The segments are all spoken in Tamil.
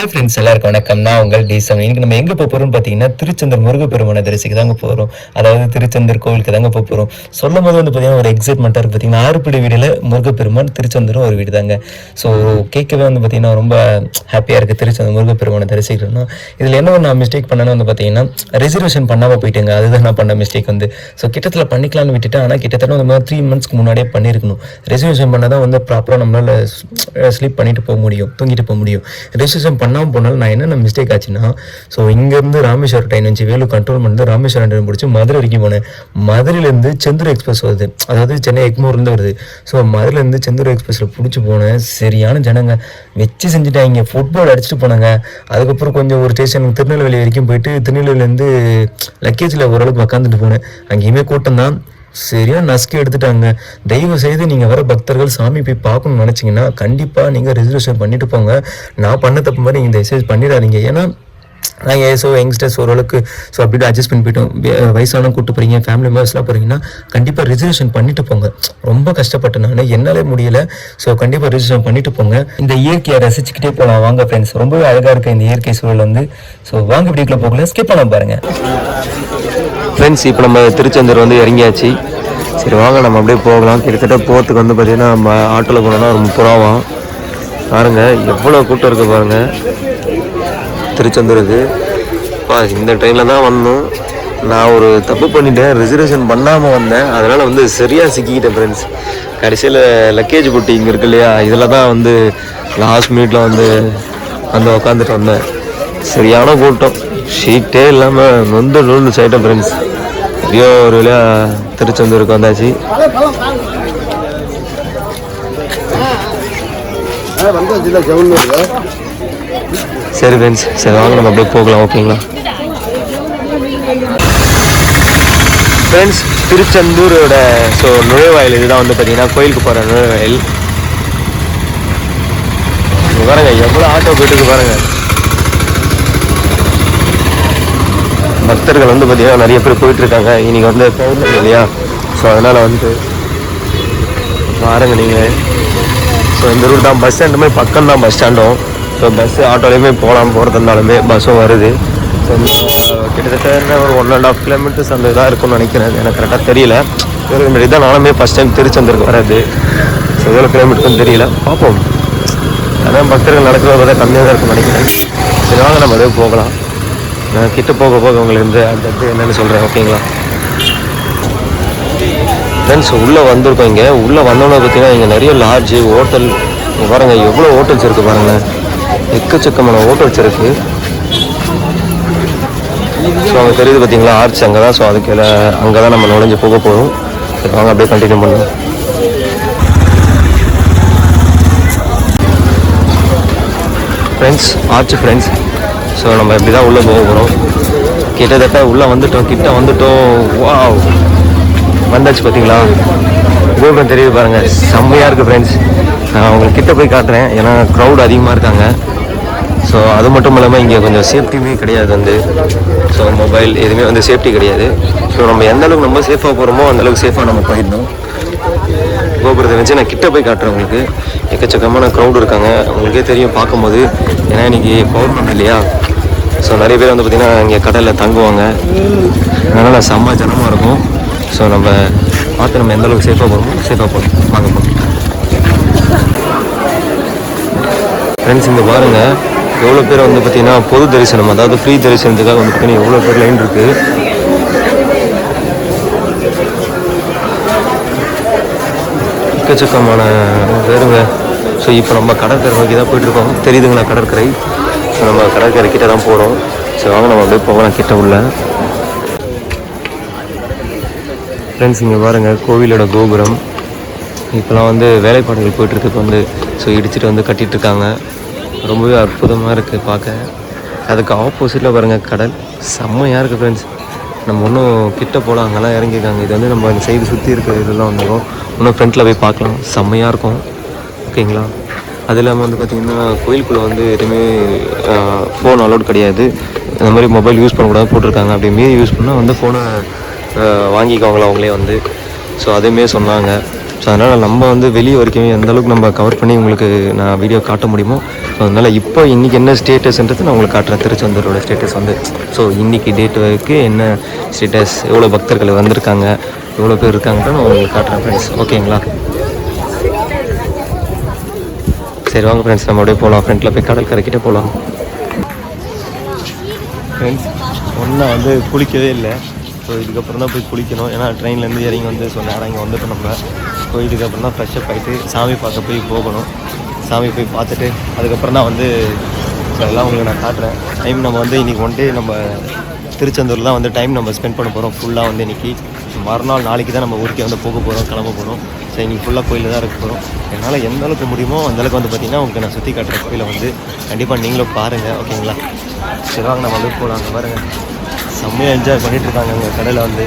ஹாய் ஃப்ரெண்ட்ஸ் எல்லாருக்கும் வணக்கம் நான் உங்கள் டீசம் இன்னைக்கு நம்ம எங்கே போக போகிறோம்னு பார்த்தீங்கன்னா திருச்செந்தூர் முருகப்பெருமான தரிசிக்கு தாங்க போகிறோம் அதாவது திருச்செந்தூர் கோவிலுக்கு தாங்க போக போகிறோம் சொல்லும் போது வந்து பார்த்தீங்கன்னா ஒரு எக்ஸைட்மெண்ட்டாக இருக்குது பார்த்தீங்கன்னா ஆறுபடி வீடில் முருகப்பெருமான் திருச்செந்தூரும் ஒரு வீடு தாங்க ஸோ கேட்கவே வந்து பார்த்தீங்கன்னா ரொம்ப ஹாப்பியாக இருக்குது திருச்செந்தூர் முருகப்பெருமான தரிசிக்கிறோம்னா இதில் என்ன ஒரு நான் மிஸ்டேக் பண்ணேன்னு வந்து பார்த்தீங்கன்னா ரிசர்வேஷன் பண்ணாமல் போயிட்டேங்க. அதுதான் நான் பண்ண மிஸ்டேக் வந்து. ஸோ கிட்டத்தில் பண்ணிக்கலாம்னு விட்டுட்டு ஆனால் கிட்டத்தட்ட வந்து த்ரீ மந்த்ஸ்க்கு முன்னாடியே பண்ணியிருக்கணும் ரிசர்வேஷன் பண்ணால் தான் வந்து ப்ராப்பராக நம்மளால் ஸ்லீப் பண்ணிட்டு போக முடியும் தூங்கிட்டு போக முடியும். ரிஜிஸ்ட்ரேஷன் பண்ணாமல் போனாலும் நான் என்னென்ன மிஸ்டேக் ஆச்சுன்னா ஸோ இங்கேருந்து ராமேஸ்வரம் ட்ரெயின் வச்சு வேலு கண்ட்ரோல் பண்ணி ராமேஸ்வரம் ட்ரெயின் பிடிச்சி மதுரை வரைக்கும் போனேன். மதுரையிலேருந்து செந்தூர் எக்ஸ்பிரஸ் வருது. அதாவது சென்னை எக்மூர்லேருந்து வருது. ஸோ மதுரையிலேருந்து செந்தூர் எக்ஸ்பிரஸில் பிடிச்சி போனேன். சரியான ஜனங்க. வச்சு செஞ்சுட்டாங்க. ஃபுட்பால் அடிச்சுட்டு போனாங்க. அதுக்கப்புறம் கொஞ்சம் ஒரு ஸ்டேஷன் திருநெல்வேலி வரைக்கும் போயிட்டு திருநெல்வேலியிலேருந்து லக்கேஜில் ஓரளவுக்கு உக்காந்துட்டு போனேன். அங்கேயுமே கூட்டம் தான். சரியா நசுக்கி எடுத்துட்டாங்க. தயவு செய்து நீங்க வர பக்தர்கள் சாமி போய் பார்க்கணும்னு நினச்சிங்கன்னா கண்டிப்பா நீங்க ரிசர்வேஷன் பண்ணிட்டு போங்க. நான் பண்ண தப்பு மாதிரி நீங்கள் தயவு பண்ணிடாதீங்க. ஏன்னா நான் ஏசோ யங்ஸ்டர்ஸ் ஓரளவுக்கு ஸோ அப்படி அட்ஜஸ்ட் பண்ணி போயிட்டோம் வயசான கூட்டு போறீங்க ஃபேமிலி மெம்பர்ஸ்லாம் போகிறீங்கன்னா கண்டிப்பாக ரிசர்வேஷன் பண்ணிட்டு போங்க. ரொம்ப கஷ்டப்பட்டேன் நான் என்னாலே முடியல. ஸோ கண்டிப்பாக ரிசர்வேஷன் பண்ணிட்டு போங்க. இந்த இயற்கையை ரசிச்சுக்கிட்டே போகலாம் வாங்க ஃப்ரெண்ட்ஸ் ரொம்பவே அழகாக இருக்குது இந்த இயற்கை சூழல் வந்து. ஸோ வாங்க வீடியோக்குள்ள போகல ஸ்கிப் பண்ண பாருங்கள் ஃப்ரெண்ட்ஸ் இப்போ நம்ம திருச்செந்தூர் வந்து இறங்கியாச்சு. சரி வாங்க நம்ம அப்படியே போகலாம். கிட்டத்தட்ட போகிறதுக்கு வந்து பார்த்திங்கன்னா நம்ம ஆட்டோவில் போனோம்னா ஒரு முப்பது ரூபாவும் பாருங்கள் எவ்வளோ கூட்டம் இருக்குது பாருங்கள் திருச்செந்தூருக்கு பா இந்த ட்ரெயினில் தான் வந்தோம். நான் ஒரு தப்பு பண்ணிட்டேன். ரிசர்வேஷன் பண்ணாமல் வந்தேன். அதனால் வந்து சரியாக சிக்கிக்கிட்டேன் ஃப்ரெண்ட்ஸ் கடைசியில் லக்கேஜ் போட்டி இங்கே இருக்கு இல்லையா? இதில் தான் வந்து லாஸ்ட் மினிட்ல வந்து வந்து உக்காந்துட்டு வந்தேன். சரியான கூட்டம். ஷீட்டே இல்லாமல் நொந்து நொந்து சைட்டம் ஃப்ரெண்ட்ஸ் எப்படியோ ஒரு வழியாக திருச்செந்தூருக்கு வந்தாச்சு. சரி ஃப்ரெண்ட்ஸ் சரி வாங்க நம்ம அப்படியே போகலாம் ஓகேங்களா? ஃப்ரெண்ட்ஸ் திருச்செந்தூரோட ஸோ நுழைவாயில் இதுதான் வந்து பார்த்தீங்கன்னா கோயிலுக்கு போகிற நுழைவாயில். பாருங்க எவ்வளோ ஆட்டோ போயிட்டு பாருங்கள் பக்தர்கள் வந்து பார்த்தீங்கன்னா நிறைய பேர் போயிட்டு இருக்காங்க இன்னைக்கு வந்து பௌர்ணமி இல்லையா? ஸோ அதனால் வந்து பாருங்க நீங்கள். ஸோ இந்த ரூட் தான் பஸ் ஸ்டாண்டுமே பக்கம் தான் பஸ் ஸ்டாண்டும் ஸோ பஸ்ஸு ஆட்டோலையுமே போகலாம் போகிறதுனாலுமே பஸ்ஸும் வருது. ஸோ கிட்டத்தட்ட என்ன ஒரு ஒன் அண்ட் ஆஃப் கிலோமீட்டர்ஸ் அந்த இதாக இருக்கும்னு நினைக்கிறேன். எனக்கு கரெக்டாக தெரியல. இதுக்கு முன்னாடி தான் நானுமே ஃபஸ்ட் டைம் திருச்செந்தூருக்கு வராது. ஸோ எவ்வளோ கிலோமீட்டருக்கும் தெரியல. பார்ப்போம். அதான் பக்தர்கள் நடக்கிறத பார்த்தா கம்மியாக தான் இருக்கும்னு நினைக்கிறேன். சரி வாங்க நம்ம அதே போகலாம். நான் கிட்ட போக போக உங்களுக்கு வந்து அடுத்தடுத்து என்னென்னு சொல்கிறேன் ஓகேங்களா? ஃப்ரெண்ட்ஸ் உள்ளே வந்திருக்கோம் இங்கே. உள்ளே வந்தோன்னே பார்த்தீங்கன்னா இங்கே நிறைய லாட்ஜு ஹோட்டல் இங்க பாருங்க எவ்வளோ ஹோட்டல்ஸ் இருக்குது பாருங்களேன் எக்கச்சக்கமான ஹோட்டல்ஸ் இருக்குது ஸோ அங்கே தெரியுது பார்த்தீங்களா ஆர்ச் அங்கே தான். ஸோ அதுக்கு அங்கே தான் நம்ம நுழைஞ்சு போக போகிறோம் வாங்க அப்படியே கண்டினியூ பண்ணலாம் ஃப்ரெண்ட்ஸ் ஆர்ச் ஃப்ரெண்ட்ஸ் ஸோ நம்ம இப்படி தான் உள்ளே போக போகிறோம் கிட்டத்தட்ட உள்ளே வந்துட்டோம் கிட்ட வந்துட்டோம். வா வந்தாச்சு பார்த்தீங்களா கோபுரம் தெரியுது பாருங்கள் செம்மையாக இருக்குது ஃப்ரெண்ட்ஸ் நான் உங்களுக்கு கிட்ட போய் காட்டுறேன். ஏன்னா க்ரௌட் அதிகமாக இருக்காங்க. ஸோ அது மட்டும் இல்லாமல் இங்கே கொஞ்சம் சேஃப்டியுமே கிடையாது வந்து. ஸோ மொபைல் எதுவுமே வந்து சேஃப்டி கிடையாது. ஸோ நம்ம எந்த அளவுக்கு நம்ம சேஃபாக போகிறோமோ அந்த அளவுக்கு சேஃபாக நம்ம போயிடணும். கோபுரத்தை வச்சு நான் கிட்ட போய் காட்டுறேன் உங்களுக்கு. எக்கச்சக்கமான க்ரௌடு இருக்காங்க. உங்களுக்கே தெரியும் பார்க்கும்போது ஏன்னா இன்னைக்கு பௌர்ணமி இல்லையா? ஸோ நிறைய பேர் வந்து பார்த்திங்கன்னா இங்கே கடலில் தங்குவாங்க. அதனால் செம்ம ஜனமாக இருக்கும். ஸோ நம்ம பார்த்து நம்ம எந்த அளவுக்கு சேஃபாக போகிறோமோ சேஃபாக போகணும் வாங்க போகணும் ஃப்ரெண்ட்ஸ் இங்கே பாருங்கள் எவ்வளோ பேர் வந்து பார்த்திங்கன்னா பொது தரிசனம் அதாவது ஃப்ரீ தரிசனத்துக்காக வந்து பார்த்திங்கன்னா எவ்வளோ பேர் லைன் இருக்குது எக்கச்சக்கமான பேருங்க. ஸோ இப்போ நம்ம கடற்கரை நோக்கி தான் போயிட்டுருக்கோம். தெரியுதுங்களா கடற்கரை? ஸோ நம்ம கடற்கரை கிட்ட தான் போகிறோம் ஸோ வாங்க நம்ம அப்படியே போகலாம். கிட்ட உள்ள. ஃப்ரெண்ட்ஸ் இங்கே பாருங்கள் கோவிலோட கோபுரம். இப்போலாம் வந்து வேலைப்பாடுகள் போயிட்டுருக்கு இப்போ வந்து ஸோ இடிச்சிட்டு வந்து கட்டிகிட்ருக்காங்க இருக்காங்க ரொம்பவே அற்புதமாக இருக்குது பார்க்க. அதுக்கு ஆப்போசிட்டில் பாருங்கள் கடல். செம்மையாக இருக்குது ஃப்ரெண்ட்ஸ் நம்ம இன்னும் கிட்ட போகலாம் அங்கெல்லாம் இறங்கியிருக்காங்க. இது வந்து நம்ம இந்த சைடு சுற்றி இருக்கிற இதெல்லாம் வந்துடும் இன்னும் ஃப்ரண்ட்டில் போய் பார்க்கலாம். செம்மையாக இருக்கும். ஓகேங்களா? அது இல்லாமல் வந்து பார்த்திங்கன்னா கோயிலுக்குள்ளே வந்து எதுவுமே ஃபோன் அலோட் கிடையாது. இந்த மாதிரி மொபைல் யூஸ் பண்ணக்கூடாது போட்டிருக்காங்க. அப்படி மீறி யூஸ் பண்ணால் வந்து ஃபோனை வாங்கிக்குவாங்களா அவங்களே வந்து. ஸோ அதுவுமே சொன்னாங்க. ஸோ அதனால் நம்ம வந்து வெளியே வரைக்கும் எந்த அளவுக்கு நம்ம கவர் பண்ணி உங்களுக்கு நான் வீடியோ காட்ட முடியுமோ ஸோ அதனால் இப்போ இன்றைக்கி என்ன ஸ்டேட்டஸ்ன்றது நான் உங்களுக்கு காட்டுறேன். திருச்செந்தூரோட ஸ்டேட்டஸ் வந்து. ஸோ இன்றைக்கி டேட் வரைக்கும் என்ன ஸ்டேட்டஸ் எவ்வளோ பக்தர்கள் வந்திருக்காங்க எவ்வளோ பேர் இருக்காங்கன்னு நான் உங்களுக்கு காட்டுறேன் ஃப்ரெண்ட்ஸ் ஓகேங்களா? சரி வாங்க ஃப்ரெண்ட்ஸ் நம்ம அப்படியே போகலாம் ஃப்ரெண்டில் போய் கடல் கரைக்கிட்டே போகலாம் ஃப்ரெண்ட்ஸ் ஒன்றா வந்து குளிக்கவே இல்லை. ஸோ இதுக்கப்புறம் தான் போய் குளிக்கணும். ஏன்னா ட்ரெயின்லேருந்து இறங்கி வந்து ஸோ நேரம் இங்கே வந்துட்டோம் நம்ம. ஸோ இதுக்கப்புறம் தான் ஃப்ரெஷ்ஷப் ஆகிட்டு சாமி பார்க்க போய் போகணும். சாமி போய் பார்த்துட்டு அதுக்கப்புறம் தான் வந்து ஸோ எல்லாம் உங்களுக்கு நான் காட்டுறேன். டைம் நம்ம வந்து இன்றைக்கி ஒன் டே நம்ம திருச்செந்தூரில் தான் வந்து டைம் நம்ம ஸ்பெண்ட் பண்ண போகிறோம் ஃபுல்லாக வந்து இன்றைக்கி மறுநாள் நாளைக்கு தான் நம்ம ஊருக்கே வந்து போக போகிறோம் கிளம்ப போகிறோம் ஸோ இன்றைக்கி ஃபுல்லாக கோயிலில் தான் இருக்க போகிறோம் என்னால் எந்த அளவுக்கு முடியுமோ அந்த அளவுக்கு வந்து பார்த்திங்கன்னா உங்களுக்கு நான் சுற்றி காட்டுற கோயிலை வந்து கண்டிப்பாக நீங்களும் பாருங்கள் ஓகேங்களா சரி வாங்க நம்ம வந்து போகலாம் அங்கே பாருங்கள் செம்மையாக என்ஜாய் பண்ணிகிட்டு இருக்காங்க அங்கே கடையில் வந்து.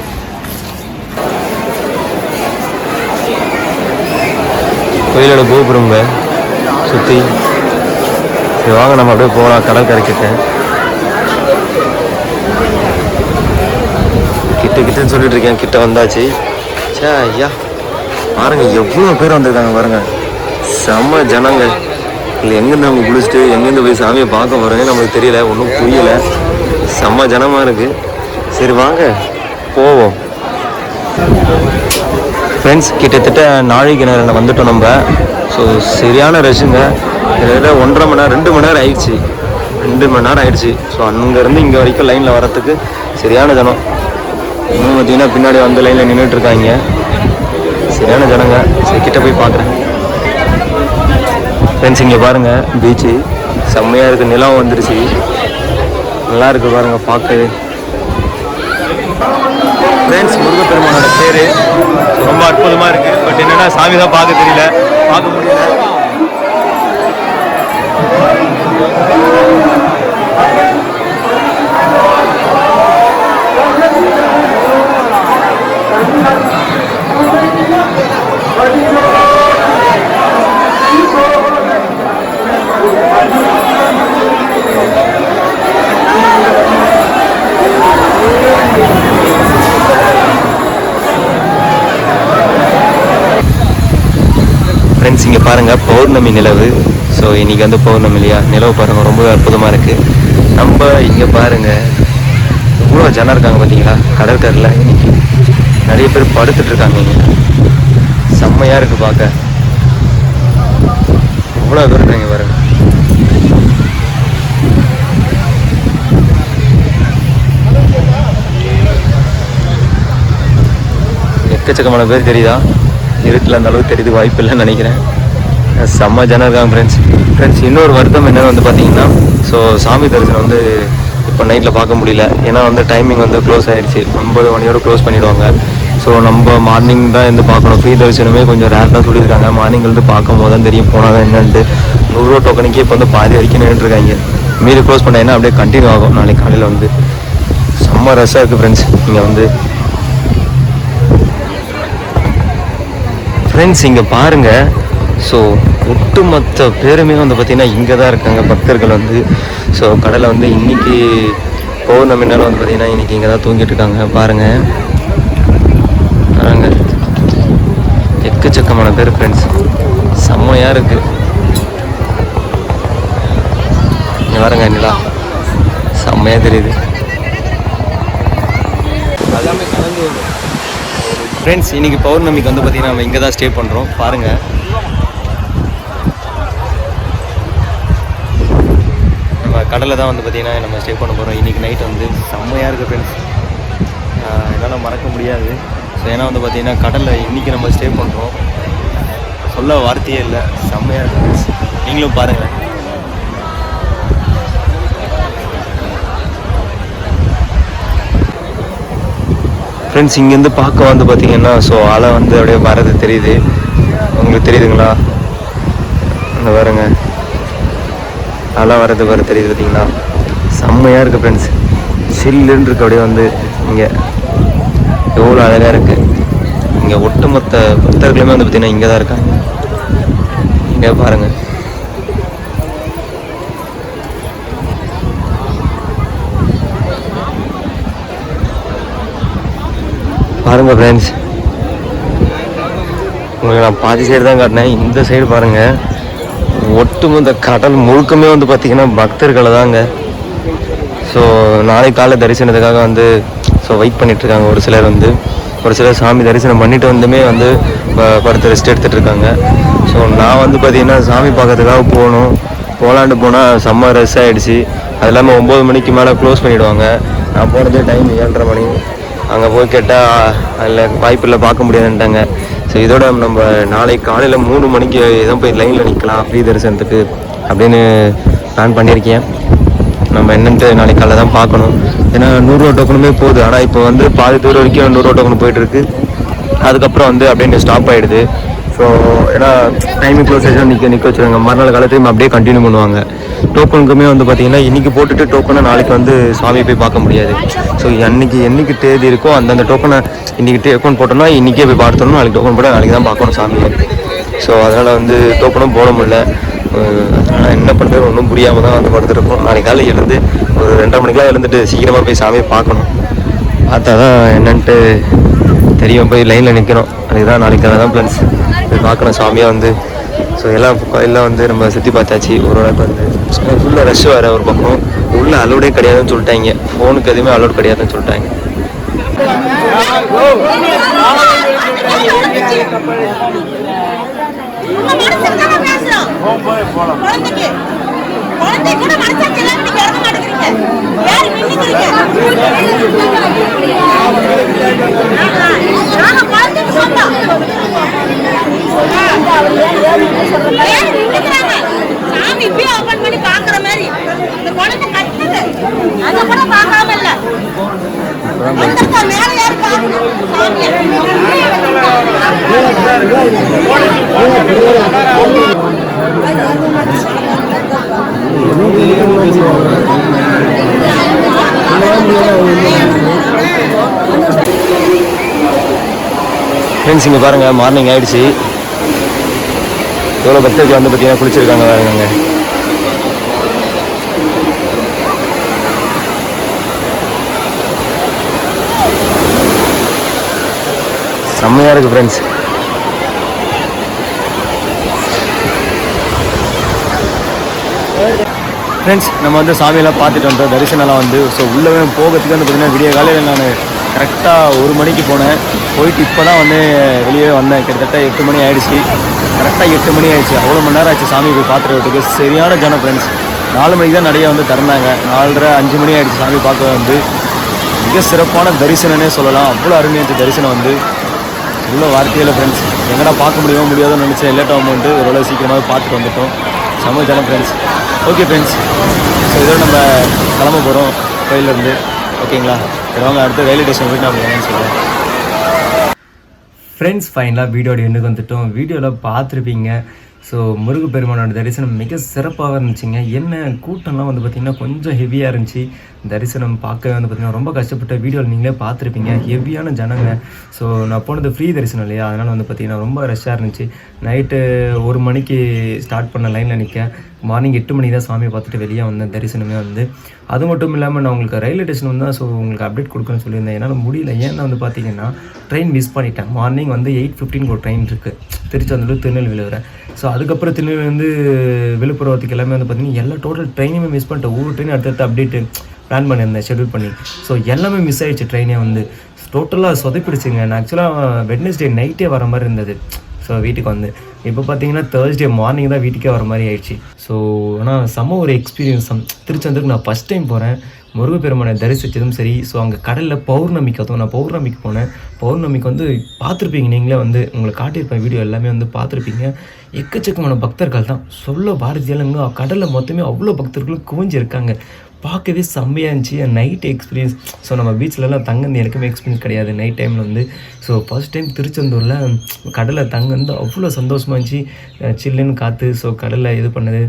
கோயிலோட கோபுரம் சுற்றி சரி வாங்க நம்ம அப்படியே போகலாம் கடல் கரைக்கிட்டேன் கிட்ட கிட்டன்னு சொல்லிட்டு இருக்கேன். கிட்ட வந்தாச்சு. சே ஐயா. பாருங்க எவ்வளோ பேர் வந்திருக்காங்க பாருங்க. செம்ம ஜனங்க. இல்லை எங்கேருந்து அவங்க குளிச்சுட்டு எங்கேருந்து போய் சாமியை பார்க்க போகிறாங்க நமக்கு தெரியல. ஒன்றும் புரியல. செம்ம ஜனமாக இருக்குது சரி வாங்க. போவோம். ஃப்ரெண்ட்ஸ் கிட்டத்தட்ட நாழி கிணறுல வந்துட்டோம் நம்ம. ஸோ சரியான ரஷ்ஷுங்க கிட்டத்தட்ட ஒன்றரை மணி நேரம் ரெண்டு மணி நேரம் ஆயிடுச்சு. ரெண்டு மணி நேரம் ஆயிடுச்சு. ஸோ அங்கேருந்து இங்கே வரைக்கும் லைனில் வரத்துக்கு சரியான ஜனம். இன்னும் பார்த்தீங்கன்னா பின்னாடி வந்து லைனில் நின்றுட்டு இருக்காங்க சரியான ஜனங்க. சரி கிட்ட போய் பார்க்குறேன். ஃப்ரெண்ட்ஸ் இங்கே பாருங்கள் பீச்சு செம்மையாக இருக்குது நிலம் வந்துருச்சு. நல்லா இருக்குது பாருங்கள் பார்க்கவே. ஃப்ரெண்ட்ஸ் முருகப்பெருமானோட பேர் ரொம்ப அற்புதமாக இருக்குது பட் என்னென்னா சாமி தான் பார்க்க தெரியல. பார்க்க முடியல. பௌர்ணமி நிலவு. ஸோ இன்றைக்கி வந்து பௌர்ணமி இல்லையா? நிலவு பாருங்கள் ரொம்ப அற்புதமாக இருக்குது நம்ம இங்கே பாருங்கள் இவ்வளோ ஜனம் இருக்காங்க பார்த்தீங்களா கடற்கரையில். இன்னைக்கு நிறைய பேர் படுத்துட்டு இருக்காங்க இங்கே. செம்மையாக இருக்குது பார்க்க இவ்வளோ பேர் இருக்காங்க பாருங்க. எக்கச்சக்கமான பேர் தெரியுதா? இருட்டில் அந்த அளவுக்கு தெரியுது வாய்ப்பு இல்லைன்னு நினைக்கிறேன். செம்ம ஜனம் இருக்காங்க ஃப்ரெண்ட்ஸ் ஃப்ரெண்ட்ஸ் இன்னொரு வருத்தம் என்னென்னு வந்து பார்த்தீங்கன்னா ஸோ சாமி தரிசனம் வந்து இப்போ நைட்டில் பார்க்க முடியல. ஏன்னா வந்து டைமிங் வந்து க்ளோஸ் ஆகிடுச்சு ஐம்பது மணியோட க்ளோஸ் பண்ணிவிடுவாங்க ஸோ நம்ம மார்னிங் தான் இருந்து பார்க்கணும். ஃப்ரீ தரிசனமே கொஞ்சம் ரேர் தான் சொல்லியிருக்காங்க. மார்னிங் வந்து பார்க்கும் போது தான் தெரியும் போனால் தான் என்னன்ட்டு. நூறுரூவா டோக்கனுக்கே இப்போ வந்து பாதி வரைக்கும் நின்றுருக்காங்க மீறி க்ளோஸ் பண்ணாங்கன்னா அப்படியே கண்டினியூ ஆகும். நாளைக்கு காலையில் வந்து செம்ம ரஷ்ஷாக இருக்குது ஃப்ரெண்ட்ஸ் இங்கே வந்து ஃப்ரெண்ட்ஸ் இங்கே பாருங்கள் ஸோ ஒட்டுமொத்த பேருமே வந்து பார்த்திங்கன்னா இங்கே தான் இருக்காங்க. பக்தர்கள் வந்து ஸோ கடலை வந்து இன்னைக்கு பௌர்ணமி நாள் வந்து பார்த்திங்கன்னா இன்னைக்கு இங்கே தான் தூங்கிட்டு இருக்காங்க. பாருங்கள் பாருங்க. எக்கச்சக்கமான பேர் ஃப்ரெண்ட்ஸ் செம்மையாக இருக்கு. இங்கே பாருங்க நிலா. செம்மையாக தெரியுது. ஃப்ரெண்ட்ஸ் இன்னைக்கு பௌர்ணமிக்கு வந்து பார்த்தீங்கன்னா நம்ம இங்கே தான் ஸ்டே பண்ணுறோம் பாருங்கள் கடலில் தான் வந்து பார்த்தீங்கன்னா நம்ம ஸ்டே பண்ண போகிறோம் இன்றைக்கி நைட் வந்து செம்மையாக இருக்குது ஃப்ரெண்ட்ஸ் என்னால் மறக்க முடியாது. ஸோ ஏன்னா வந்து பார்த்திங்கன்னா கடலில் இன்றைக்கி நம்ம ஸ்டே பண்ணுறோம் சொல்ல வார்த்தையே இல்லை. செம்மையாக இருக்குது ஃப்ரெண்ட்ஸ் நீங்களும் பாருங்கள் ஃப்ரெண்ட்ஸ் இங்கேருந்து பார்க்க வந்து பார்த்தீங்கன்னா ஸோ அலை வந்து அப்படியே வரது தெரியுது. உங்களுக்கு தெரியுதுங்களா? அந்த பாருங்க. அலை வரது வர தெரியுது பார்த்தீங்களா? செம்மையாக இருக்குது ஃப்ரெண்ட்ஸ் சில்லுன்னு இருக்கு அப்படியே வந்து இங்கே. எவ்வளோ அழகாக இருக்குது இங்கே ஒட்டுமொத்த பக்தர்களுமே வந்து பார்த்திங்கன்னா இங்கே தான் இருக்காங்க. இங்கே பாருங்கள் பாருங்க ஃப்ரெண்ட்ஸ் உங்களுக்கு நான் பாதி சைடு தான் காட்டினேன். இந்த சைடு பாருங்கள் ஒட்டுமொத்த கடல் முழுக்கமே வந்து பார்த்திங்கன்னா பக்தர்களை தாங்க ஸோ நாளைக்கு காலை தரிசனத்துக்காக வந்து ஸோ வெயிட் பண்ணிகிட்ருக்காங்க ஒரு சிலர் வந்து. ஒரு சிலர் சாமி தரிசனம் பண்ணிட்டு வந்துமே வந்து படுத்து ரெஸ்ட் எடுத்துகிட்டு இருக்காங்க ஸோ நான் வந்து பார்த்திங்கன்னா சாமி பார்க்கறதுக்காக போகணும். போகலாண்டு போனால் செம்ம ரெஸ் ஆகிடுச்சு அது இல்லாமல் ஒம்பது மணிக்கு மேலே க்ளோஸ் பண்ணிவிடுவாங்க நான் போனதே டைம் ஏழரை மணி. அங்கே போய் கேட்டால் அதில் வாய்ப்பில்லை பார்க்க முடியாதுன்ட்டாங்க. ஸோ இதோட நம்ம நாளைக்கு காலையில் மூணு மணிக்கு எதுவும் போய் லைனில் நிற்கலாம் ஃப்ரீ தரிசனத்துக்கு அப்படின்னு பிளான் பண்ணியிருக்கேன் நம்ம என்னன்ட்டு நாளைக்கு காலைல தான் பார்க்கணும். ஏன்னா நூறுரூவா டோக்கனுமே போகுது. ஆனால் இப்போ வந்து பாதி தூரம் வரைக்கும் நூறுரூவா டோக்கன் போயிட்டுருக்கு அதுக்கப்புறம் வந்து அப்படியே ஸ்டாப் ஆகிடுது ஸோ ஏன்னா டைமிங் க்ளோஸ் ஆகிடும் நிற்க நிற்க வச்சுருவாங்க. மறுநாள் காலத்தையும் அப்படியே கண்டினியூ பண்ணுவாங்க. டோக்கனுக்குமே வந்து பார்த்தீங்கன்னா இன்றைக்கி போட்டுட்டு டோக்கனை நாளைக்கு வந்து சாமியை போய் பார்க்க முடியாது. ஸோ அன்னைக்கு என்னைக்கு தேதி இருக்கோ அந்தந்த டோக்கனை இன்றைக்கி டோக்கன் போட்டோம்னா இன்றைக்கே போய் பார்த்துடணும். நாளைக்கு டோக்கன் போட்டால் நாளைக்கு தான் பார்க்கணும் சாமியை ஸோ அதனால் வந்து டோக்கனும் போட முடியல. என்ன பண்ணுறது ஒன்றும் புரியாமல் தான் வந்து படுத்துருக்கோம் நாளைக்கு காலையில் எழுந்து ஒரு ரெண்டரை மணிக்கெலாம் எழுந்துட்டு சீக்கிரமாக போய் சாமியை பார்க்கணும். பார்த்தா தான் என்னன்ட்டு தெரியும். போய் லைனில் நிற்கணும் அதுக்கு தான் நாளைக்கு தான் பிளான்ஸ் பார்க்கணும் சாமியாக வந்து ஸோ எல்லாம் கோயிலெலாம் வந்து நம்ம சுற்றி பார்த்தாச்சு. ஒரு நாளைக்கு வந்து ஃபுல்லாக ரஷ் வேறு ஒரு பக்கம். உள்ளே அலோடே கிடையாதுன்னு சொல்லிட்டாங்க. ஃபோனுக்கு எதுவுமே அலோட் கிடையாதுன்னு சொல்லிட்டாங்க. குழந்தைக்கு. குழந்தை கூட மனசாட்சி இல்லாம நீங்க இறங்க மாட்டேங்கிறீங்க. யாரு நின்னுக்கிறீங்க? ஆஹா. நாங்க குழந்தைக்கு சொந்தம். யாரு நின்னுக்கிறாங்க? சாமி இப்பயே பண்ணி மாதிரி. குழந்தை கத்துது. கூட பார்க்காம இல்ல. மேல ஃப்ரெண்ட்ஸ் இங்கே பாருங்கள் மார்னிங் ஆயிடுச்சு எவ்வளோ பக்தர்கள் வந்து பார்த்தீங்கன்னா குளிச்சிருக்காங்க பாருங்க. செம்மையாக இருக்குது ஃப்ரெண்ட்ஸ் ஃப்ரெண்ட்ஸ் நம்ம வந்து சாமியெல்லாம் பார்த்துட்டு வந்தோம். தரிசனம்லாம் வந்து ஸோ உள்ளவே போகிறதுக்கு வந்து பார்த்தீங்கன்னா விடிய காலையில் நான் கரெக்டாக ஒரு மணிக்கு போனேன். போயிட்டு இப்போ தான் வந்து வெளியே வந்தேன். கிட்டத்தட்ட எட்டு மணி ஆயிடுச்சு. கரெக்டாக எட்டு மணி ஆயிடுச்சு. அவ்வளோ மணி நேரம் ஆச்சு சாமி போய் பார்த்துட்டு சரியான ஜனம் ஃப்ரெண்ட்ஸ் நாலு மணிக்கு தான் நிறைய வந்து திறந்தாங்க. நாலரை அஞ்சு மணி ஆயிடுச்சு சாமி பார்க்க வந்து. மிக சிறப்பான தரிசனம்னே சொல்லலாம். அவ்வளோ அருமையாக இருந்துச்சு தரிசனம் வந்து. இவ்வளோ வார்த்தையில் ஃப்ரெண்ட்ஸ் எங்கடா பார்க்க முடியுமோ முடியாதோன்னு நினச்சேன். லேட் ஆகும்போது ஓரளவு சீக்கிரமாக பார்த்துட்டு வந்துட்டோம். செம்ம ஜனம் ஃப்ரெண்ட்ஸ் ஓகே ஃப்ரெண்ட்ஸ் ஸோ இதோட நம்ம கிளம்ப போகிறோம் கோயிலேருந்து ஓகேங்களா? வாங்க அடுத்த ரயில்வே ஸ்டேஷன் போயிட்டு நம்ம என்னன்னு ஃப்ரெண்ட்ஸ் ஃபைனலாக வீடியோட எண்ணுக்கு வந்துட்டோம். வீடியோவில் பார்த்துருப்பீங்க. ஸோ முருகப்பெருமானோட தரிசனம் மிக சிறப்பாக இருந்துச்சுங்க. என்ன கூட்டம்லாம் வந்து பார்த்திங்கன்னா கொஞ்சம் ஹெவியாக இருந்துச்சு. தரிசனம் பார்க்கவே வந்து பார்த்திங்கன்னா ரொம்ப கஷ்டப்பட்ட வீடியோவில் நீங்களே பார்த்துருப்பீங்க. ஹெவியான ஜனங்க. ஸோ நான் போனது ஃப்ரீ தரிசனம் இல்லையா? அதனால் வந்து பார்த்திங்கன்னா ரொம்ப ரஷ்ஷாக இருந்துச்சு. நைட்டு ஒரு மணிக்கு ஸ்டார்ட் பண்ண லைனில் நிற்க மார்னிங் எட்டு மணிக்கு தான் சாமியை பார்த்துட்டு வெளியே வந்தேன் தரிசனமே வந்து. அது மட்டும் இல்லாமல் நான் உங்களுக்கு ரயில்வே ஸ்டேஷன் வந்து ஸோ உங்களுக்கு அப்டேட் கொடுக்குறேன்னு சொல்லியிருந்தேன். என்னால் முடியல. ஏன்னா வந்து பார்த்தீங்கன்னா ட்ரெயின் மிஸ் பண்ணிட்டேன். மார்னிங் வந்து எயிட் ஃபிஃப்டின் ஒரு ட்ரெயின் இருக்குது திருச்செந்தூர் திருநெல்வேலி வர. ஸோ அதுக்கப்புறம் திருநெல்வேலி வந்து விழுப்புரத்துக்கு எல்லாமே வந்து பார்த்தீங்கன்னா எல்லா டோட்டல் ட்ரெயினுமே மிஸ் பண்ணிட்டேன். ஒவ்வொரு ட்ரெயின் அடுத்தடுத்து அப்டேட்டு பிளான் பண்ணியிருந்தேன் ஷெட்யூல் பண்ணி. ஸோ எல்லாமே மிஸ் ஆகிடுச்சு ட்ரெயினே வந்து. டோட்டலாக சொதப்பிடுச்சுங்க. நான் ஆக்சுவலாக வெட்னஸ்டே நைட்டே வர மாதிரி இருந்தது. ஸோ வீட்டுக்கு வந்து. இப்போ பார்த்தீங்கன்னா தேர்ஸ்டே மார்னிங் தான் வீட்டுக்கே வர மாதிரி ஆயிடுச்சு. ஸோ ஆனால் செம்ம ஒரு எக்ஸ்பீரியன்ஸ் திருச்செந்தூருக்கு நான் ஃபஸ்ட் டைம் போகிறேன் முருகப்பெருமானை தரிசித்ததும் சரி. ஸோ அங்கே கடலில் பௌர்ணமிக்கு அதுவும் நான் பௌர்ணமிக்கு போனேன். பௌர்ணமிக்கு வந்து பார்த்துருப்பீங்க. நீங்களே வந்து உங்களை காட்டியிருப்பேன். வீடியோ எல்லாமே வந்து பார்த்துருப்பீங்க. எக்கச்சக்கமான பக்தர்கள் தான் சொல்ல பாரதியாலங்க கடலில் மொத்தமே அவ்வளோ பக்தர்களும் குவிஞ்சு இருக்காங்க பார்க்கவே செம்மையாக இருந்துச்சு. நைட் எக்ஸ்பீரியன்ஸ் ஸோ நம்ம பீச்லலாம் தங்குறது எனக்குமே எக்ஸ்பீரியன்ஸ் கிடையாது. நைட் டைமில் வந்து ஸோ ஃபர்ஸ்ட் டைம் திருச்செந்தூரில் கடலை தங்குறது அவ்வளோ சந்தோஷமாக இருந்துச்சு. சில்லுன்னு காற்று ஸோ கடலில் இது பண்ணது.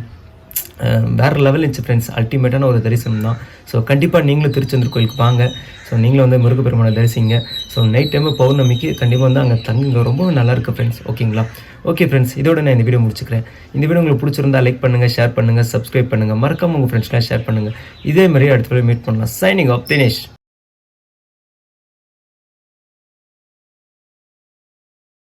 வேறு லெவல் இருந்துச்சு ஃப்ரெண்ட்ஸ் அல்டிமேட்டான ஒரு தரிசனம் தான். ஸோ கண்டிப்பாக நீங்களும் திருச்செந்தூர் கோயிலுக்கு வாங்க. ஸோ நீங்களும் வந்து முருகப்பெருமானை தரிசிங்க. ஸோ நைட் டைமு பௌர்ணமிக்கு கண்டிப்பாக வந்து அங்கே தங்குங்க ரொம்ப நல்லா இருக்குது ஃப்ரெண்ட்ஸ் ஓகேங்களா ஓகே ஃப்ரெண்ட்ஸ் இதோட நான் இந்த வீடியோ முடிச்சுக்கிறேன். இந்த வீடியோ உங்களுக்கு பிடிச்சிருந்தா லைக் பண்ணுங்கள் ஷேர் பண்ணுங்கள் சப்ஸ்கிரைப் பண்ணுங்கள் மறக்காம உங்கள் ஃப்ரெண்ட்ஸ்லாம் ஷேர் பண்ணுங்கள் இதே மாதிரி அடுத்த வீடியோ மீட் பண்ணலாம். Signing off Dinesh